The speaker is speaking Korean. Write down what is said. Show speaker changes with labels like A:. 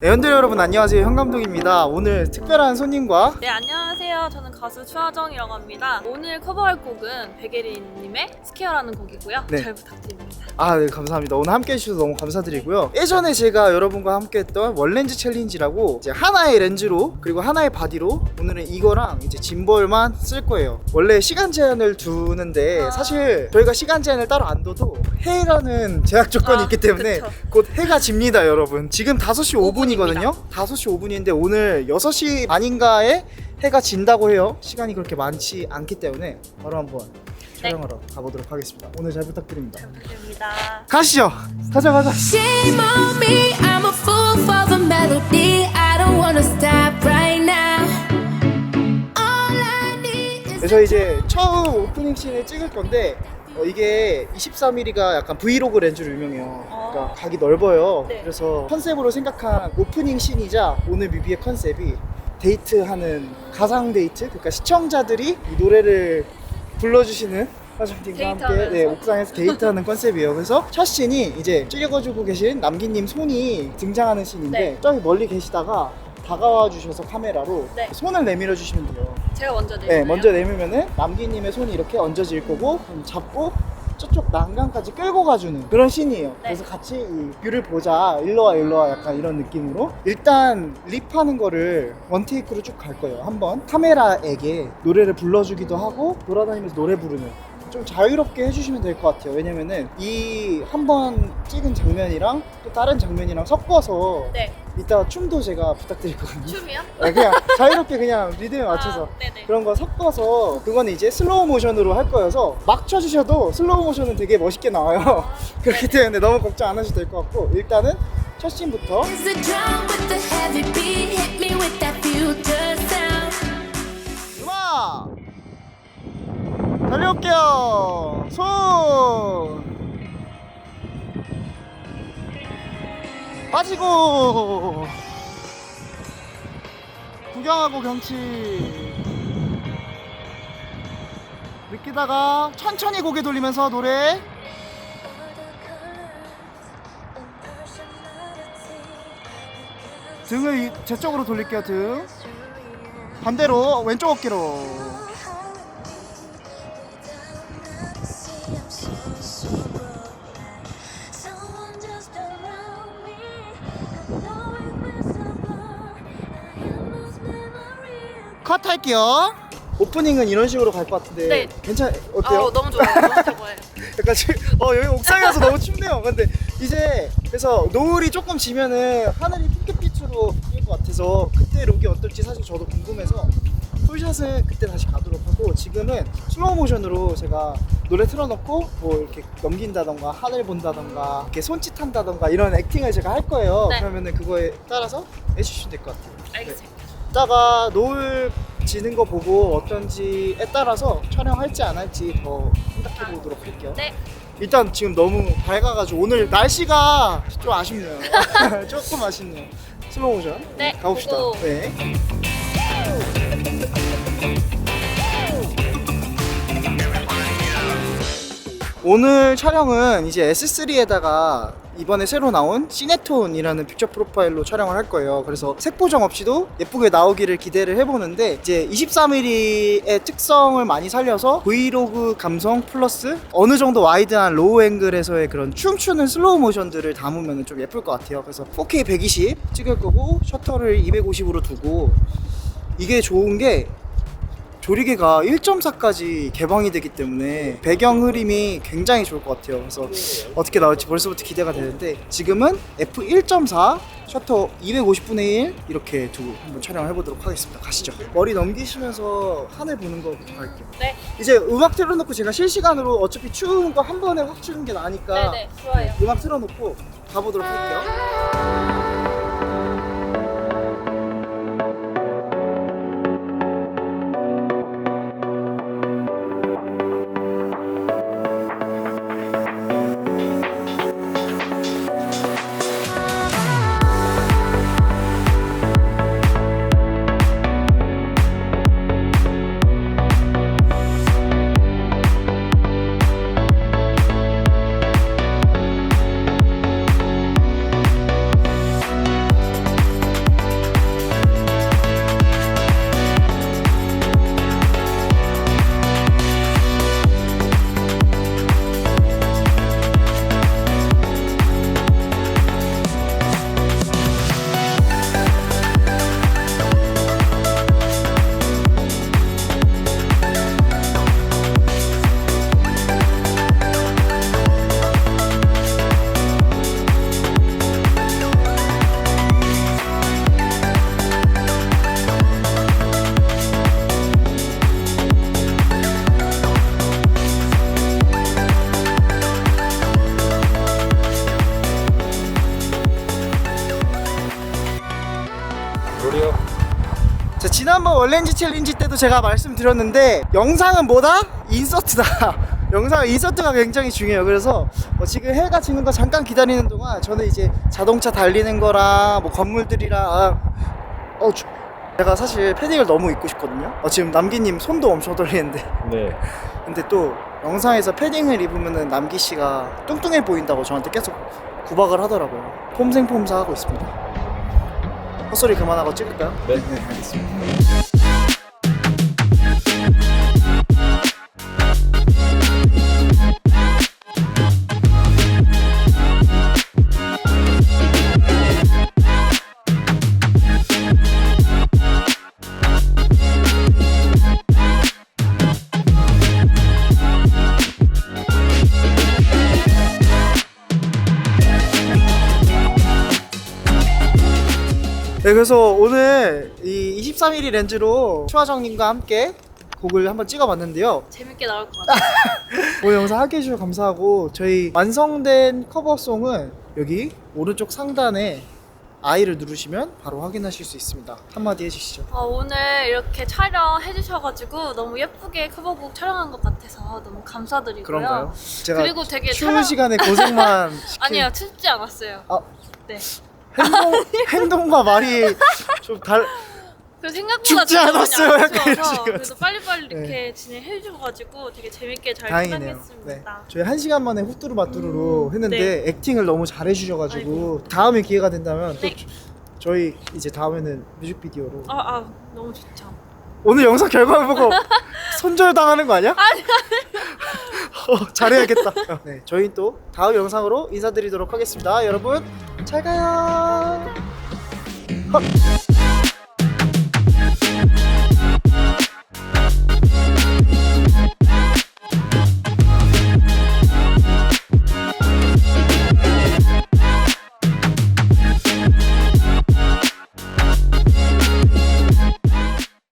A: 애원들 여러분 안녕하세요. 현 감독입니다. 오늘 특별한 손님과
B: 네 안녕하세요. 저는 가수 추하정이라고 합니다. 오늘 커버할 곡은 백예린님의 스퀘어라는 곡이고요.
A: 네.
B: 잘 부탁드립니다.
A: 아네 감사합니다. 오늘 함께 해주셔서 너무 감사드리고요. 예전에 제가 여러분과 함께 했던 원렌즈 챌린지라고 이제 하나의 렌즈로 그리고 하나의 바디로 오늘은 이거랑 이제 짐볼만 쓸 거예요. 원래 시간 제한을 두는데
B: 아.
A: 사실 저희가 시간 제한을 따로 안 둬도 해라는 제약 조건이
B: 아,
A: 있기 때문에
B: 그쵸.
A: 곧 해가 집니다 여러분. 지금 5시 5분 이거든요
B: 5분입니다.
A: 5시 5분인데 오늘 6시 반인가에 해가 진다고 해요 시간이 그렇게 많지 않기 때문에 바로 한번
B: 네.
A: 촬영하러 가보도록 하겠습니다 오늘 잘 부탁드립니다
B: 잘 부탁드립니다
A: 가시죠 가자 가자
C: Shame on me, I'm a fool for the melody. I don't wanna stop right now. All I need is
A: 그래서 이제 처음 오프닝 씬을 찍을 건데 어, 이게 23mm가 약간 브이로그 렌즈로 유명해요. 그러니까 각이 넓어요.
B: 네.
A: 그래서 컨셉으로 생각한 오프닝 씬이자 오늘 뮤비의 컨셉이 데이트하는 가상 데이트. 그러니까 시청자들이 이 노래를 불러주시는 화장팀과 함께
B: 데이트하면서?
A: 네, 옥상에서 데이트하는 컨셉이에요. 그래서 첫 씬이 이제 찍어주고 계신 남기님 손이 등장하는 씬인데
B: 네.
A: 저기 멀리 계시다가 다가와 주셔서 카메라로
B: 네.
A: 손을 내밀어 주시면 돼요.
B: 제가 먼저
A: 네,
B: 내릴까요?
A: 먼저 내밀면은 남기님의 손이 이렇게 얹어질 거고 그럼 잡고 저쪽 난간까지 끌고 가주는 그런 씬이에요.
B: 네.
A: 그래서 같이 이 뷰를 보자, 일로 와, 일로 와, 약간 이런 느낌으로 일단 립하는 거를 원테이크로 쭉 갈 거예요. 한번 카메라에게 노래를 불러주기도 하고 돌아다니면서 노래 부르는 좀 자유롭게 해주시면 될 것 같아요. 왜냐면은 이 한 번 찍은 장면이랑 또 다른 장면이랑 섞어서
B: 네
A: 이따 춤도 제가 부탁드릴 거거든요.
B: 춤이요?
A: 네, 그냥 자유롭게 그냥 리듬에 맞춰서
B: 아, 네네
A: 그런 거 섞어서 그거는 이제 슬로우 모션으로 할 거여서 막 쳐주셔도 슬로우 모션은 되게 멋있게 나와요 그렇기 때문에 너무 걱정 안 하셔도 될 것 같고 일단은 첫 씬부터
C: is the drum with the heavy beat.
A: 빠지고. 구경하고 경치. 느끼다가 천천히 고개 돌리면서 노래. 등을 이- 제 쪽으로 돌릴게요 등. 반대로 왼쪽 어깨로 컷 할게요 오프닝은 이런 식으로 갈 것 같은데
B: 네.
A: 괜찮 어때요?
B: 아, 너무 좋아요 너무 좋아요
A: 약간 지금 어 여기 옥상이라서 너무 춥네요. 근데 이제 그래서 노을이 조금 지면은 하늘이 핑크빛으로 바뀔 것 같아서 그때 룩이 어떨지 사실 저도 궁금해서 풀샷은 그때 다시 가도록 하고 지금은 슬로우 모션으로 제가 노래 틀어놓고 뭐 이렇게 넘긴다던가 하늘 본다던가 이렇게 손짓한다던가 이런 액팅을 제가 할 거예요.
B: 네.
A: 그러면은 그거에 따라서 해주시면 될 것 같아요. 네.
B: 알겠습니다
A: 이따가 노을 지는 거 보고 어떤지에 따라서 촬영할지 안 할지 더 생각해 보도록 할게요.
B: 네
A: 일단 지금 너무 밝아가지고 오늘 날씨가 좀 아쉽네요. 조금 아쉽네요. 슬로우 모션
B: 네,
A: 가봅시다.
B: 보고.
A: 네. 오늘 촬영은 이제 S3에다가 이번에 새로 나온 시네톤이라는 픽처 프로파일로 촬영을 할 거예요. 그래서 색 보정 없이도 예쁘게 나오기를 기대를 해보는데 이제 23mm의 특성을 많이 살려서 브이로그 감성 플러스 어느 정도 와이드한 로우 앵글에서의 그런 춤추는 슬로우 모션들을 담으면 좀 예쁠 것 같아요. 그래서 4K 120 찍을 거고 셔터를 250으로 두고 이게 좋은 게 조리개가 1.4까지 개방이 되기 때문에 배경 흐림이 굉장히 좋을 것 같아요. 그래서 어떻게 나올지 벌써부터 기대가 되는데 지금은 f1.4 셔터 250분의 1 이렇게 두고 한번 촬영을 해보도록 하겠습니다. 가시죠. 머리 넘기시면서 하늘 보는 거부터 할게요.
B: 네
A: 이제 음악 틀어놓고 제가 실시간으로 어차피 추운 거 한 번에 확 추는 게 나으니까
B: 네네 좋아요
A: 음악 틀어놓고 가보도록 할게요.
D: 우리요.
A: 자, 지난번 원렌지 챌린지 때도 제가 말씀드렸는데 영상은 뭐다? 인서트다. 영상 인서트가 굉장히 중요해요. 그래서 어, 지금 해가 지는 거 잠깐 기다리는 동안 저는 이제 자동차 달리는 거랑 뭐 건물들이랑 아, 어, 주- 제가 사실 패딩을 너무 입고 싶거든요. 어, 지금 남기님 손도 엄청 떨리는데
D: 네.
A: 근데 또 영상에서 패딩을 입으면은 남기 씨가 뚱뚱해 보인다고 저한테 계속 구박을 하더라고요. 폼생폼사 하고 있습니다. 헛소리 그만하고 찍을까요?
D: 네.
A: 네 알겠습니다. 네, 그래서 오늘 이 23mm 렌즈로 추하정님과 함께 곡을 한번 찍어봤는데요.
B: 재밌게 나올 것 같아요.
A: 오늘 영상 함께 해주셔서 감사하고 저희 완성된 커버송은 여기 오른쪽 상단에 아이를 누르시면 바로 확인하실 수 있습니다. 한마디 해주시죠.
B: 어, 오늘 이렇게 촬영해 주셔가지고 너무 예쁘게 커버곡 촬영한 것 같아서 너무 감사드리고요.
A: 그런가요? 제가
B: 그리고 되게
A: 추운
B: 촬영-
A: 시간에 고생만 시킨
B: 아니요, 춥지 않았어요.
A: 아,
B: 네.
A: 행동, 행동과 말이 좀 달...
B: 그 생각보다 많이
A: 않았어요,
B: 안
A: 약간 이런
B: 추워서
A: 식으로.
B: 그래도 빨리빨리 이렇게
A: 네.
B: 진행해 주셔가지고 되게 재밌게 잘
A: 다행이네요. 네.
B: 끝났습니다.
A: 저희 한 시간 만에 후뚜루마뚜루로
B: 음,
A: 했는데 액팅을 너무 잘해주셔가지고 다음에 기회가 된다면 또
B: 네.
A: 저희 이제 다음에는 뮤직비디오로
B: 아, 아 너무 좋죠.
A: 오늘 영상 결과를 보고 손절 당하는 거 아니야? 아니 아니. 어, 잘해야겠다. 네, 저희 또 다음 영상으로 인사드리도록 하겠습니다. 여러분 잘 가요. 헛.